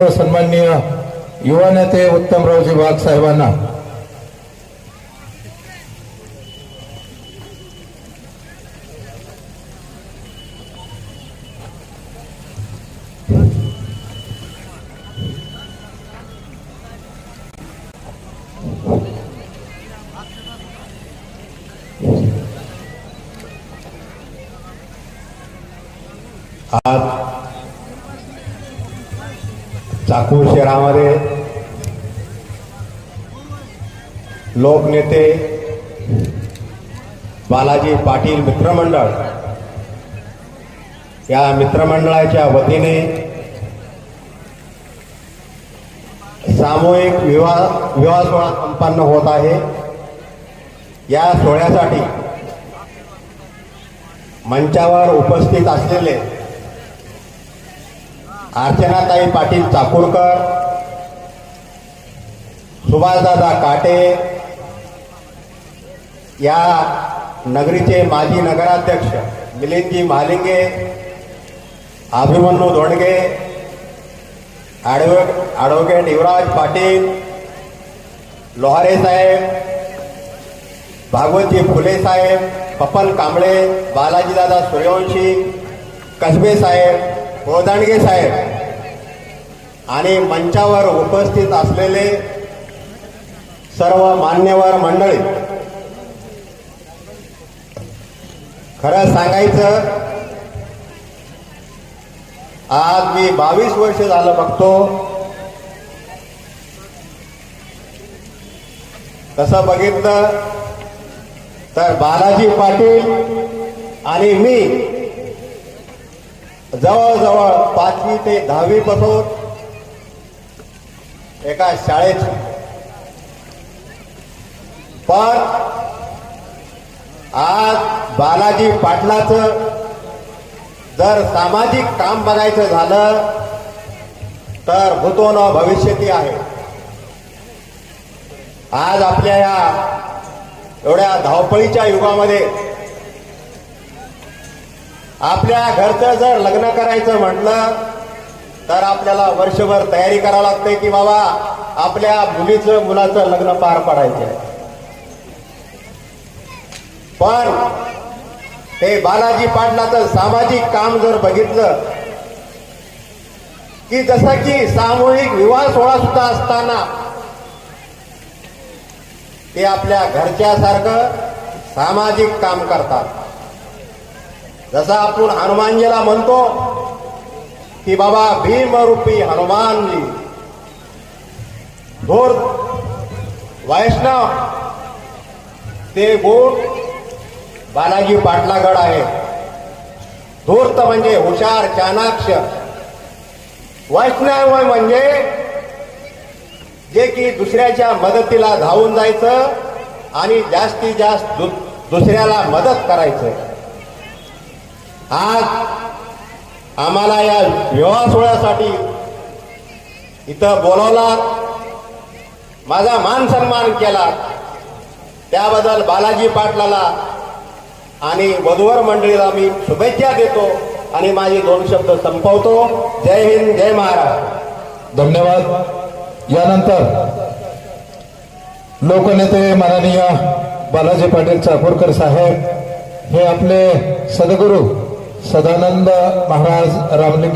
सन्माननीय युवा नेते उत्तमरावजी वाघ साहेबांना. आज चाकूर शहरामध्ये लोकनेते बालाजी पाटील मित्रमंडळ या मित्रमंडळाच्या वतीने सामूहिक विवाह विवाह सोहळा संपन्न होत आहे. या सोहळ्यासाठी मंचावर उपस्थित असलेले अर्चनाताई पाटील चाकूरकर सुभाषदादा काटे या नगरीचे माजी नगराध्यक्ष मिलिंदजी महालिंगे अभिमन्यू धोंडगे ॲडव्हो ॲडव्होकेट युवराज पाटील लोहारे साहेब भागवतजी फुले साहेब पपन कांबळे बालाजीदादा सूर्यवंशी कसबे साहेब गोदांडगे साहेब. आणि मंचावर उपस्थित असलेले सर्व मान्यवर मंडळी खरं सांगायचं आज मी बावीस वर्ष झालं बघतो. तसं बघितलं तर बालाजी पाटील आणि मी जवळजवळ पाचवी ते दहावी पासून एका शाळेत. पण आज बालाजी पाटलाचं जर सामाजिक काम बघायचं झालं तर भूतो भविष्यती आहे. आज आपल्या या एवढ्या धावपळीच्या युगामध्ये आपल्या घरचं जर लग्न करायचं म्हटलं तर आपल्याला वर्षभर तयारी करावी लागते की बाबा आपल्या मुलीचं मुलाचं लग्न पार पडायचं पण ते बालाजी पाटलाचं सामाजिक काम जर बघितलं की जसं की सामूहिक विवाह सोहळा सुद्धा असताना ते आपल्या घरच्यासारखं सामाजिक काम करतात. जसं आपण हनुमानजीला म्हणतो की बाबा भीमरूपी हनुमानजी थोर वैष्णव ते गुण बालाजी पाटलागड आहे। धूर्त म्हणजे हुशार चाणाक्ष। वैष्णव म्हणजे जे की दुसऱ्याच्या मदतीला धावून जायचं आणि जास्तीत जास्त दुसऱ्याला मदत करायचं. आज आम्हाला या विवाह सोहळ्यासाठी इथं बोलवला. माझा मान सन्मान केला. त्याबद्दल बालाजी पाटलाला आणि वधूवर मंडळीला मी शुभेच्छा देतो आणि माझे दोन शब्द संपवतो. जय हिंद जय महाराज धन्यवाद. यानंतर लोकनेते माननीय बालाजी पाटील चाकूरकर साहेब हे आपले सद्गुरू सदानंद महाराज रामलिंग